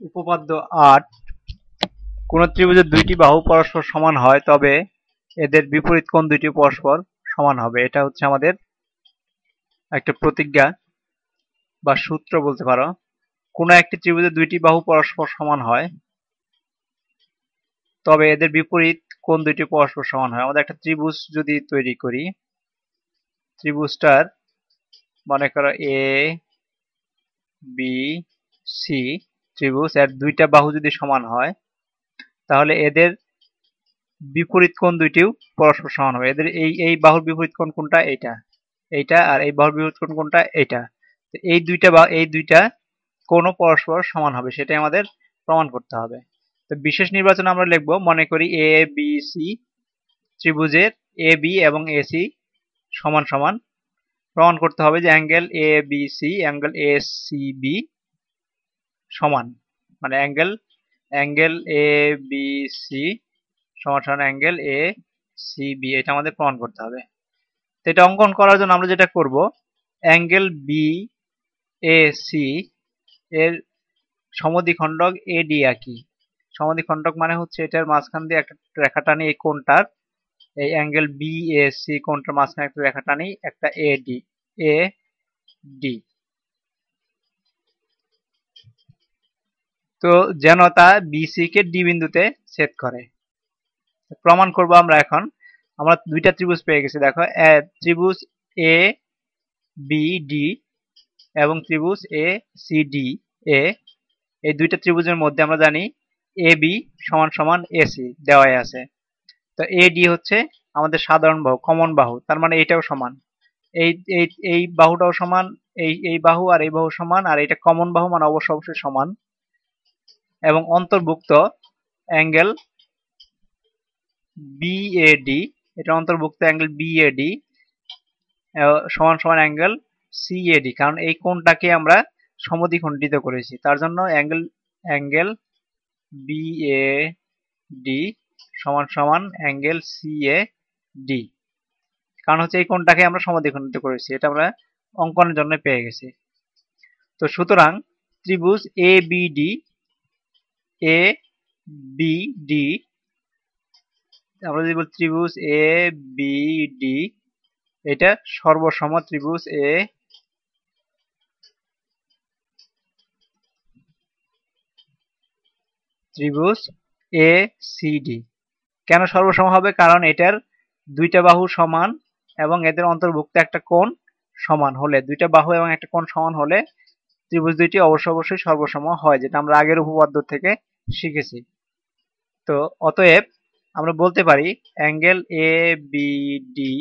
উপপাদ্য আট, কোন ত্রিভুজের দুইটি বাহু পরস্পর সমান হয়, তবে এদের বিপরীত কোণ দুইটি পরস্পর সমান হবে। এটা হচ্ছে আমাদের একটা প্রতিজ্ঞা বা সূত্র বলতে পারো। কোন একটি ত্রিভুজের দুইটি বাহু পরস্পর সমান হয়, তবে এদের বিপরীত কোন দুইটি পরস্পর সমান হয়। আমাদের একটা ত্রিভুজ যদি তৈরি করি, ত্রিভুজটার মনে করো এ বি সি ত্রিভুজ, এর দুইটা বাহু যদি সমান হয়, তাহলে এদের বিপরীত কোণ দুইটিও পরস্পর সমান হবে। এদের এই এই বাহুর বিপরীত কোণ কোনটা? এইটা। এইটা আর এই বাহুর বিপরীত কোণ কোনটা? এইটা। এই দুইটা বা, এই দুইটা কোন পরস্পর সমান হবে, সেটাই আমাদের প্রমাণ করতে হবে। তো বিশেষ নির্বাচন আমরা লিখব, মনে করি এ বি সি ত্রিভুজের এ বি এবং এ সি সমান সমান। প্রমাণ করতে হবে যে angle a b c angle a c b সমান মানে angle angle a b c সমান সমান অ্যাঙ্গেল এ সি বি এটা আমাদের প্রমাণ করতে হবে। তো এটা অঙ্কন করার জন্য আমরা যেটা করব অ্যাঙ্গেল বি এ সি এর সমদ্বিখণ্ডক এ ডি আঁকি সমদ্বিখণ্ডক মানে হচ্ছে এটার মাঝখান দিয়ে একটা রেখা টানি এই কোণটার। এই অ্যাঙ্গেল বি এ সি কোণটার মাঝখানে একটা রেখা টানি একটা এ ডি এ ডি তো যেন তা বিসি কে ডি বিন্দুতে ছেদ করে। প্রমাণ করব আমরা এখন। আমরা দুইটা ত্রিভুজ পেয়ে গেছি, দেখো। ত্রিভুজ এ বি ডি এবং ত্রিভুজ এ সি ডি এ এই দুইটা ত্রিভুজের মধ্যে আমরা জানি এ বি সমান সমান এসি দেওয়াই আছে। তো এ ডি হচ্ছে আমাদের সাধারণ বাহু কমন বাহু, তার মানে এইটাও সমান। এই এই এই বাহুটাও সমান, এই এই বাহু আর এই বাহু সমান, আর এটা কমন বাহু মানে অবশ্য অবশ্যই সমান। এবং অন্তর্ভুক্ত অ্যাঙ্গেল বিএডি এটা অন্তর্ভুক্ত অ্যাঙ্গেল বিএডি সমান সমান অ্যাঙ্গেল সিএডি কারণ এই কোণটাকে আমরা সমদ্বিখণ্ডিত করেছি। তার জন্য অ্যাঙ্গেল অ্যাঙ্গেল বিএডি সমান সমান অ্যাঙ্গেল সিএডি কারণ হচ্ছে এই কোণটাকে আমরা সমদ্বিখণ্ডিত করেছি, এটা আমরা অঙ্কনের জন্য পেয়ে গেছি। তো সুতরাং ত্রিভুজ a b d a b d আমরা যদি বলি ত্রিভুজ এ বি ডি এটা সর্বসম ত্রিভুজ এ ত্রিভুজ এ সি ডি কেন সর্বসম হবে? কারণ এটার দুইটা বাহু সমান এবং এদের অন্তর্ভুক্ত একটা কোণ সমান হলে, দুইটা বাহু এবং একটা কোণ সমান হলে ত্রিভুজ দুইটি অবশ্য অবশ্যই সর্বসম হয়, যেটা আমরা আগের উপপাদ্য থেকে শিখেছি। তো অতএব আমরা বলতে পারি angle a b d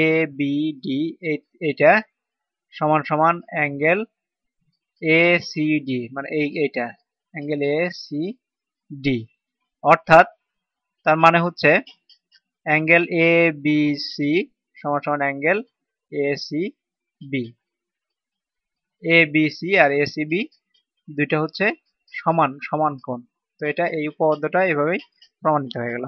a b d এটা সমান সমান অ্যাঙ্গেল এ সি ডি মানে এই এটা, অ্যাঙ্গেল এ সি ডি অর্থাৎ তার মানে হচ্ছে অ্যাঙ্গেল এ বি সি সমান সমান angle a c b a b c R A C B দুইটা হচ্ছে সমান সমান কোণ। তো এটা এই উপপাদ্যটা এভাবেই প্রমাণিত হয়ে গেল।